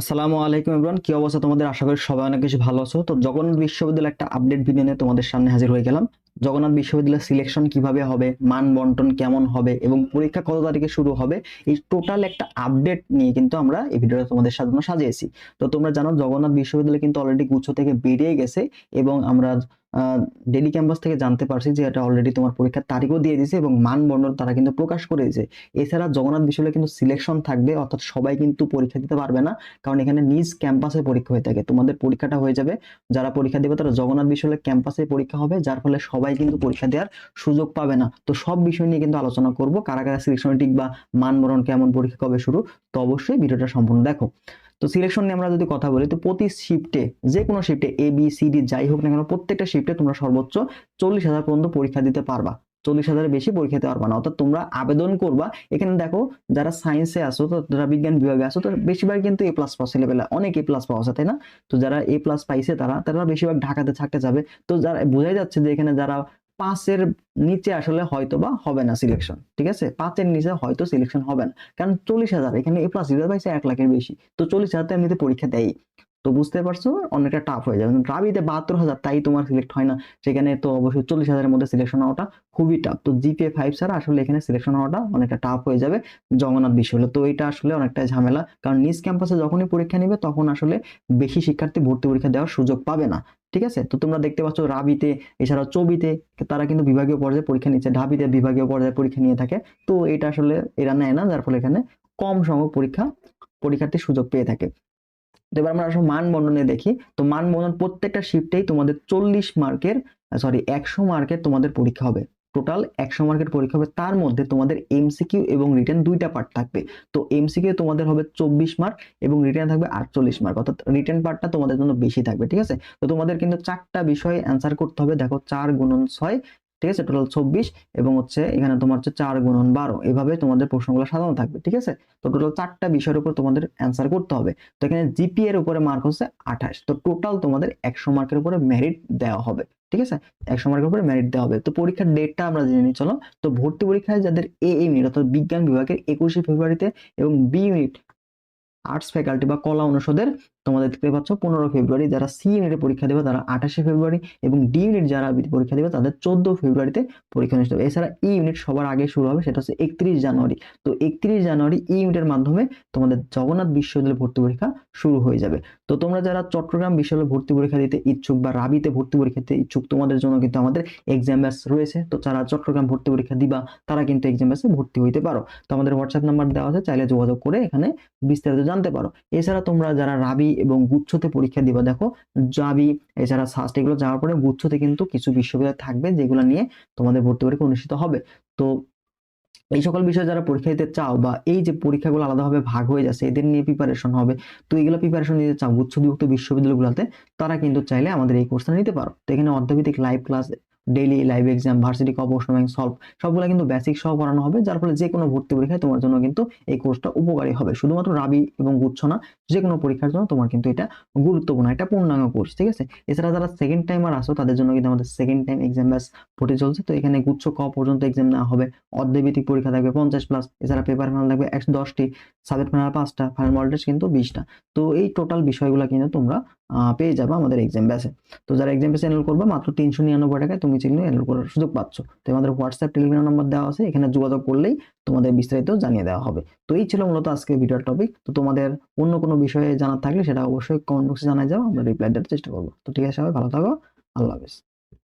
আসসালামু আলাইকুম ইমরান কি অবস্থা তোমাদের? আশা করি সবাই অনেক কিছু ভালো আছো। তো জগন্নাথ বিশ্ববিদ্যালয় একটা আপডেট ভিডিও নিয়ে তোমাদের সামনে হাজির হয়ে গেলাম। জগন্নাথ বিশ্ববিদ্যালয়ের সিলেকশন কীভাবে হবে, মান বন্টন কেমন হবে এবং পরীক্ষা কত তারিখে শুরু হবে, এই টোটাল একটা আপডেট নিয়ে কিন্তু আমরা এই ভিডিওটা তোমাদের সাজানো সাজিয়েছি। তো তোমরা জানো, জগন্নাথ বিশ্ববিদ্যালয় কিন্তু অলরেডি গুচ্ছ থেকে বেরিয়ে গেছে এবং আমরা ডেলি ক্যাম্পাস থেকে জানতে পারছি যে এটা অলরেডি তোমার পরীক্ষার তারিখও দিয়ে দিয়েছে এবং মান বন্টন তারা কিন্তু প্রকাশ করে দিয়েছে এছাড়া জগন্নাথ বিশ্ববিদ্যালয়ে কিন্তু সিলেকশন থাকবে, অর্থাৎ সবাই কিন্তু পরীক্ষা দিতে পারবে না, কারণ এখানে নিজ ক্যাম্পাসে পরীক্ষা হয়ে থাকে। তোমাদের পরীক্ষাটা হয়ে যাবে, যারা পরীক্ষা দেবে তারা জগন্নাথ বিশ্ববিদ্যালয়ের ক্যাম্পাসে পরীক্ষা হবে, যার ফলে সবাই কিন্তু পরীক্ষা দেওয়ার সুযোগ পাবে না। তো সব বিষয় নিয়ে কিন্তু আলোচনা করব, কারা কারা সিলেকশন ঠিক বা মান বরণ কেমন পরীক্ষা কবে শুরু, তো অবশ্যই ভিডিওটা সম্পূর্ণ দেখো। তো সিলেকশন নিয়ে আমরা যদি কথা বলি, তো প্রতি শিফটে যে কোনো শিফটে এ বি সি ডি যাই হোক না কেন, প্রত্যেকটা শিফটে তোমরা সর্বোচ্চ চল্লিশ হাজার পর্যন্ত পরীক্ষা দিতে পারবা। চল্লিশ হাজারের বেশি পরীক্ষা দিতে পারবা না। অর্থাৎ তোমরা আবেদন করবা। এখানে দেখো, যারা সায়েন্সে আসো তো যারা বিজ্ঞান বিভাগে আসো তো বেশিরভাগ কিন্তু এ প্লাস পাওয়া লেভেল অনেক এ প্লাস পাওয়া আছে, তাই না? তো যারা এ প্লাস পাইছে তারা তারা বেশিরভাগ ঢাকাতে থাকতে যাবে। তো যারা, বোঝাই যাচ্ছে যে এখানে যারা পাঁচের নিচে আসলে হয়তো বা হবে না সিলেকশন ঠিক আছে? পাঁচের নিচে হয়তো সিলেকশন হবে না। কারণ চল্লিশ হাজার, এখানে এ প্লাস রেজাল্ট পাইছে এক লাখের বেশি। তো চল্লিশ হাজার এমনিতে পরীক্ষা দেয় তো বুঝতে পারছ? অনেকটা টাফ হয়ে যাবে রাবিতে বাহাত্তর হাজার, তাই তোমার সিলেক্ট হয় না। সেখানে তো অবশ্যই চল্লিশ হাজারের মধ্যে সিলেকশন হওয়াটা খুবই টাফ তো জিপিএ ফাইভ ছাড়া আসলে এখানে সিলেকশন হওয়াটা অনেকটা টাফ হয়ে যাবে। জগন্নাথ বিশ্ববিদ্যালয় তো এটা আসলে অনেকটা ঝামেলা। কারণ নিজ ক্যাম্পাসে যখনই পরীক্ষা নেবে, তখন আসলে বেশি শিক্ষার্থী ভর্তি পরীক্ষা দেওয়ার সুযোগ পাবে না। ঠিক আছে? তো তোমরা দেখতে পাচ্ছ রাবিতে, এছাড়াও চবিতে, তারা কিন্তু বিভাগীয় পর্যায়ে পরীক্ষা নিচ্ছে। ঢাবিতে বিভাগীয় পর্যায়ে পরীক্ষা নিয়ে থাকে। তো এটা আসলে এরা নেয় না, যার ফলে এখানে কম সংখ্যক পরীক্ষা পরীক্ষার্থীর সুযোগ পেয়ে থাকে। তো এবার আমরা আসলে মান বন্ধনে দেখি। তো মান বন্ধন প্রত্যেকটা শিফটেই তোমাদের চল্লিশ মার্কের সরি একশো মার্কের তোমাদের পরীক্ষা হবে। টোটাল একশো মার্কের পরীক্ষা হবে। তার মধ্যে তোমাদের এমসিকিউ এবং রিটার্ন দুইটা পার্ট থাকবে। তো এমসিকিউ তোমাদের হবে চব্বিশ মার্ক এবং রিটার্ন থাকবে আটচল্লিশ মার্ক। অর্থাৎ রিটার্ন পার্টটা তোমাদের জন্য বেশি থাকবে, ঠিক আছে? তো তোমাদের কিন্তু চারটা বিষয়ে অ্যান্সার করতে হবে। দেখো, চার গুণন ছয় ঠিক আছে? টোটাল চব্বিশ এবং হচ্ছে এখানে তোমার হচ্ছে চার গুণন বারো। এভাবে তোমাদের প্রশ্নগুলো সাজানো থাকবে, ঠিক আছে? তো টোটাল চারটা বিষয়ের উপর তোমাদের অ্যান্সার করতে হবে। তো এখানে জিপি এর উপরে মার্ক হচ্ছে আঠাশ। তো টোটাল তোমাদের একশো মার্কের উপরে মেরিট দেওয়া হবে, ঠিক আছে? একশো মার্কের উপরে মেরিট দেওয়া হবে। তো পরীক্ষার ডেটটা আমরা জেনে নিয়ে চলো। তো ভর্তি পরীক্ষায় যাদের এ ইউনিট অর্থাৎ বিজ্ঞান বিভাগের একুশে ফেব্রুয়ারিতে এবং বি ইউনিট আর্টস ফ্যাকাল্টি বা কলা অনুষদের তোমাদের দেখতে পাচ্ছ পনেরো ফেব্রুয়ারি যারা সি ইউনিটে পরীক্ষা দেবে তারা আঠাশে ফেব্রুয়ারি এবং ডি ইউনিট যারা পরীক্ষা দেবে তাদের চোদ্দ ফেব্রুয়ারিতে পরীক্ষা অনুষ্ঠিত হবে। এছাড়া ই ইউনিট সবার আগে শুরু হবে, সেটা হচ্ছে একত্রিশ জানুয়ারি। তো একত্রিশ জানুয়ারি ই ইউনিটের মাধ্যমে তোমাদের জগন্নাথ বিশ্ববিদ্যালয় ভর্তি পরীক্ষা শুরু হয়ে যাবে। তো তোমরা যারা চট্টগ্রাম বিশ্ববিদ্যালয় ভর্তি পরীক্ষা দিতে ইচ্ছুক বা রাবিতে ভর্তি পরীক্ষা দিতে ইচ্ছুক, তোমাদের জন্য কিন্তু আমাদের এক্সাম ব্যাস রয়েছে। তো যারা চট্টগ্রাম ভর্তি পরীক্ষা দিবা, তারা কিন্তু এক্সাম ব্যাসে ভর্তি হইতে পারো। তো আমাদের হোয়াটসঅ্যাপ নাম্বার দেওয়া আছে, চাইলে যোগাযোগ করে এখানে বিস্তারিত জানতে পারো। এছাড়া তোমরা যারা রাবি এবং গুচ্ছতে পরীক্ষা দিবা। দেখো জাবি এছাড়া সাস্ট এগুলো যাওয়ার পরে গুচ্ছতে কিন্তু কিছু বিশ্ববিদ্যালয় থাকবে যেগুলো নিয়ে তোমাদের ভর্তি পরীক্ষা অনুষ্ঠিত হবে। তো এই সকল বিষয়ে যারা পরীক্ষা দিতে চাও বা এই যে পরীক্ষাগুলো আলাদাভাবে ভাগ হয়ে যাচ্ছে, এদের নিয়ে প্রিপারেশন হবে। তো এগুলো প্রিপারেশন নিতে চাও গুচ্ছ বিভক্ত বিশ্ববিদ্যালয়গুলোতে, তারা কিন্তু চাইলে আমাদের এই কোর্সটা নিতে পারো। তো এখানে অর্ধভিত্তিক live class daily live exam varsity কপ ব্যাংক সলভ সবগুলো কিন্তু বেসিক সহ করানো হবে, যার ফলে যে কোনো ভর্তি পরীক্ষায় তোমার জন্য কিন্তু এই কোর্সটা উপকারী হবে। শুধুমাত্র রাবি এবং গুচ্ছ না যে কোনো পরীক্ষার জন্য তোমার কিন্তু এটা গুরুত্বপূর্ণ একটা পূর্ণাঙ্গ কোর্স ঠিক আছে? এছাড়া যারা সেকেন্ড টাইমার আসো তাদের জন্য কিন্তু আমাদের সেকেন্ড টাইম এক্সাম ব্যাস ভর্তি চলছে। তো এখানে গুচ্ছ ক পর্যন্ত এক্সাম নেওয়া হবে অর্ধভিত্তিক পরীক্ষা থাকবে পঞ্চাশ প্লাস এছাড়া পেপার ফাইনাল থাকবে একশো দশটি সাবজেক্ট ফাইনাল পাঁচটা ফাইনাল টেস্ট কিন্তু বিশটা। তো এই টোটাল বিষয়গুলো কিন্তু তোমরা পেয়ে যাবে আমাদের এক্সাম ব্যাসে তো যারা এক্সাম ব্যাসে এনরোল করবে, মাত্র তিনশো নিরানব্বই টাকায় তুমি কিন্তু এনরোল করার সুযোগ পাচ্ছ। তো আমাদের হোয়াটসঅ্যাপ টেলিগ্রাম নাম্বার দেওয়া আছে, এখানে যোগাযোগ করলেই তোমাদের বিস্তারিত জানিয়ে দেওয়া হবে। তো এই ছিল মূলত আজকে ভিডিওর টপিক তো তোমাদের অন্য কোনো বিষয়ে জানার থাকলে সেটা অবশ্যই কমেন্ট বক্সে জানাই যাও, আমরা রিপ্লাই দেওয়ার চেষ্টা করব। তো ঠিক আছে সবাই, ভালো থাকো, আল্লাহ হাফেজ।